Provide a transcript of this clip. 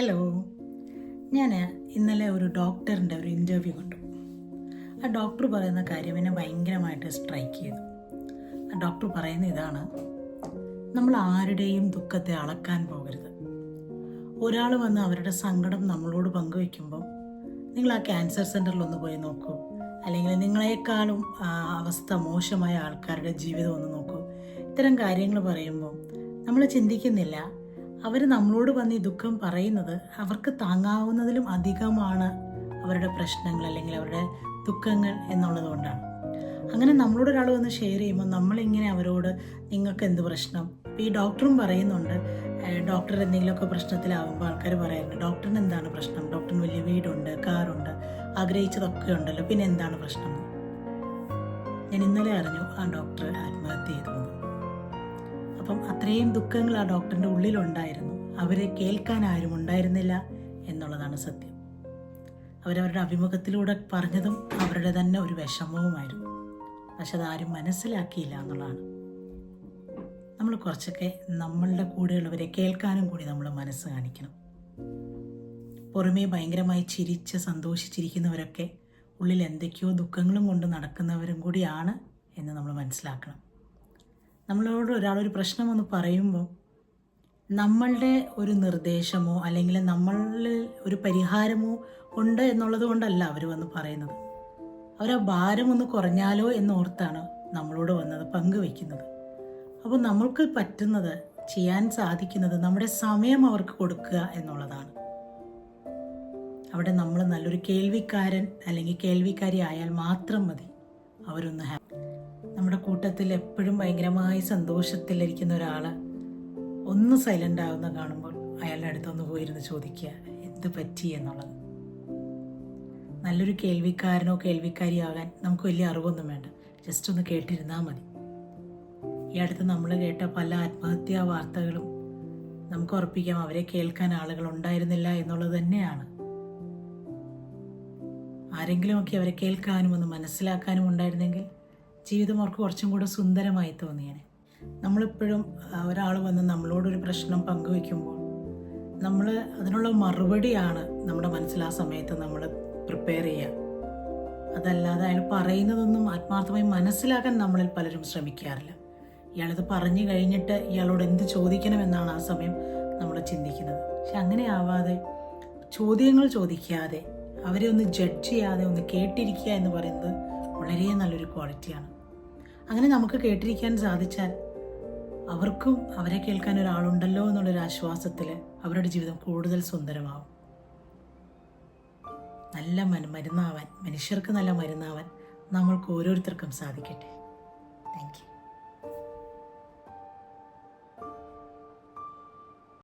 Hello ഞാൻ ഇന്നലെ ഒരു ഡോക്ടറിന്റെ ഒരു ഇന്റർവ്യൂ കണ്ടു. ആ ഡോക്ടർ പറയുന്ന കാര്യം എന്നെ ഭയങ്കരമായിട്ട് സ്ട്രൈക്ക് ചെയ്തു. ആ ഡോക്ടർ പറയുന്ന ഇതാണ് നമ്മൾ ആരുടെയും ദുഃഖത്തെ അളക്കാൻ പോകരുത്. ഒരാൾ വന്ന് അവരുടെ സങ്കടം നമ്മളോട് പങ്കുവെക്കുമ്പോൾ നിങ്ങൾ ആ ക്യാൻസർ സെന്ററിൽ ഒന്ന് പോയി നോക്കൂ. അല്ലെങ്കിൽ നിങ്ങളെക്കാളും അവസ്ഥ മോശമായ ആൾക്കാരുടെ ജീവിതം ഒന്ന് നോക്കൂ. ഇത്തരം കാര്യങ്ങൾ പറയുമ്പോൾ നമ്മൾ ചിന്തിക്കുന്നില്ല. അവർ നമ്മളോട് വന്ന് ഈ ദുഃഖം പറയുന്നത് അവർക്ക് താങ്ങാവുന്നതിലും അധികമാണ് അവരുടെ പ്രശ്നങ്ങൾ അല്ലെങ്കിൽ അവരുടെ ദുഃഖങ്ങൾ എന്നുള്ളത് കൊണ്ടാണ്. അങ്ങനെ നമ്മളോട് ഒരാൾ വന്ന് ഷെയർ ചെയ്യുമ്പോൾ നമ്മളിങ്ങനെ അവരോട് നിങ്ങൾക്ക് എന്ത് പ്രശ്നം? ഇപ്പം ഈ ഡോക്ടറും പറയുന്നുണ്ട് ഡോക്ടർ എന്തെങ്കിലുമൊക്കെ പ്രശ്നത്തിലാവുമ്പോൾ ആൾക്കാർ പറയാറുണ്ട് ഡോക്ടറിന് എന്താണ് പ്രശ്നം? ഡോക്ടറിന് വലിയ വീടുണ്ട് കാറുണ്ട് ആഗ്രഹിച്ചതൊക്കെ ഉണ്ടല്ലോ പിന്നെ എന്താണ് പ്രശ്നം? ഞാൻ ഇന്നലെ അറിഞ്ഞു ആ ഡോക്ടർ ആത്മഹത്യ അത്രയും ദുഃഖങ്ങൾ ആ ഡോക്ടറിന്റെ ഉള്ളിലുണ്ടായിരുന്നു. അവരെ കേൾക്കാൻ ആരും ഉണ്ടായിരുന്നില്ല എന്നുള്ളതാണ് സത്യം. അവരവരുടെ അഭിമുഖത്തിലൂടെ പറഞ്ഞതും അവരുടെ തന്നെ ഒരു വിഷമവുമായിരുന്നു. പക്ഷെ അതാരും മനസ്സിലാക്കിയില്ല എന്നുള്ളതാണ്. നമ്മൾ കുറച്ചൊക്കെ നമ്മളുടെ കൂടെയുള്ളവരെ കേൾക്കാനും കൂടി നമ്മൾ മനസ്സ് കാണിക്കണം. പുറമേ ഭയങ്കരമായി ചിരിച്ച് സന്തോഷിച്ചിരിക്കുന്നവരൊക്കെ ഉള്ളിൽ എന്തൊക്കെയോ ദുഃഖങ്ങളും കൊണ്ട് നടക്കുന്നവരും കൂടിയാണ് എന്ന് നമ്മൾ മനസ്സിലാക്കണം. നമ്മളോട് ഒരാളൊരു പ്രശ്നമൊന്ന് പറയുമ്പോൾ നമ്മളുടെ ഒരു നിർദ്ദേശമോ അല്ലെങ്കിൽ നമ്മൾ ഒരു പരിഹാരമോ ഉണ്ട് എന്നുള്ളത് കൊണ്ടല്ല അവർ വന്ന് പറയുന്നത്. അവർ ആ ഒന്ന് കുറഞ്ഞാലോ എന്നോർത്താണ് നമ്മളോട് വന്നത് പങ്കുവെക്കുന്നത് അപ്പോൾ നമ്മൾക്ക് പറ്റുന്നത് ചെയ്യാൻ സാധിക്കുന്നത് നമ്മുടെ സമയം അവർക്ക് കൊടുക്കുക എന്നുള്ളതാണ്. അവിടെ നമ്മൾ നല്ലൊരു കേൾവിക്കാരൻ അല്ലെങ്കിൽ കേൾവിക്കാരി ആയാൽ മാത്രം മതി അവരൊന്ന് ഹാപ്പി നമ്മുടെ കൂട്ടത്തിൽ എപ്പോഴും ഭയങ്കരമായി സന്തോഷത്തിലിരിക്കുന്ന ഒരാൾ ഒന്ന് സൈലന്റ് ആകുന്ന കാണുമ്പോൾ അയാളുടെ അടുത്തൊന്ന് പോയിരുന്ന് ചോദിക്കുക എന്ത് പറ്റി എന്നുള്ളത്? നല്ലൊരു കേൾവിക്കാരനോ കേൾവിക്കാരിയാകാൻ നമുക്ക് വലിയ അറിവൊന്നും വേണ്ട. ജസ്റ്റ് ഒന്ന് കേട്ടിരുന്നാൽ മതി. ഈ അടുത്ത് നമ്മൾ കേട്ട പല ആത്മഹത്യാ വാർത്തകളും നമുക്ക് ഉറപ്പിക്കാം. അവരെ കേൾക്കാൻ ആളുകൾ ഉണ്ടായിരുന്നില്ല എന്നുള്ളത് തന്നെയാണ്. ആരെങ്കിലുമൊക്കെ അവരെ കേൾക്കാനും ഒന്ന് മനസ്സിലാക്കാനും ഉണ്ടായിരുന്നെങ്കിൽ ജീവിതം അവർക്ക് കുറച്ചും കൂടെ സുന്ദരമായി തോന്നിയേനെ നമ്മളിപ്പോഴും ഒരാൾ വന്ന് നമ്മളോടൊരു പ്രശ്നം പങ്കുവെക്കുമ്പോൾ നമ്മൾ അതിനുള്ള മറുപടിയാണ് നമ്മുടെ മനസ്സിൽ ആ സമയത്ത് നമ്മൾ പ്രിപ്പയർ ചെയ്യുക. അതല്ലാതെ അയാൾ പറയുന്നതൊന്നും ആത്മാർത്ഥമായി മനസ്സിലാക്കാൻ നമ്മളിൽ പലരും ശ്രമിക്കാറില്ല. ഇയാളിത് പറഞ്ഞു കഴിഞ്ഞിട്ട് ഇയാളോട് എന്ത് ചോദിക്കണമെന്നാണ് ആ സമയം നമ്മൾ ചിന്തിക്കുന്നത്. പക്ഷെ അങ്ങനെ ആവാതെ ചോദ്യങ്ങൾ ചോദിക്കാതെ അവരെ ഒന്ന് ജഡ്ജ് ചെയ്യാതെ ഒന്ന് കേട്ടിരിക്കുക എന്ന് പറയുന്നത് വളരെ നല്ലൊരു ക്വാളിറ്റിയാണ് അങ്ങനെ നമുക്ക് കേട്ടിരിക്കാൻ സാധിച്ചാൽ അവർക്കും അവരെ കേൾക്കാൻ ഒരാളുണ്ടല്ലോ എന്നുള്ളൊരു ആശ്വാസത്തിൽ അവരുടെ ജീവിതം കൂടുതൽ സുന്ദരമാവും. നല്ല മന മരുന്നാവാൻ മനുഷ്യർക്ക് നല്ല മരുന്നാവാൻ നമ്മൾക്ക് ഓരോരുത്തർക്കും സാധിക്കട്ടെ. Thank you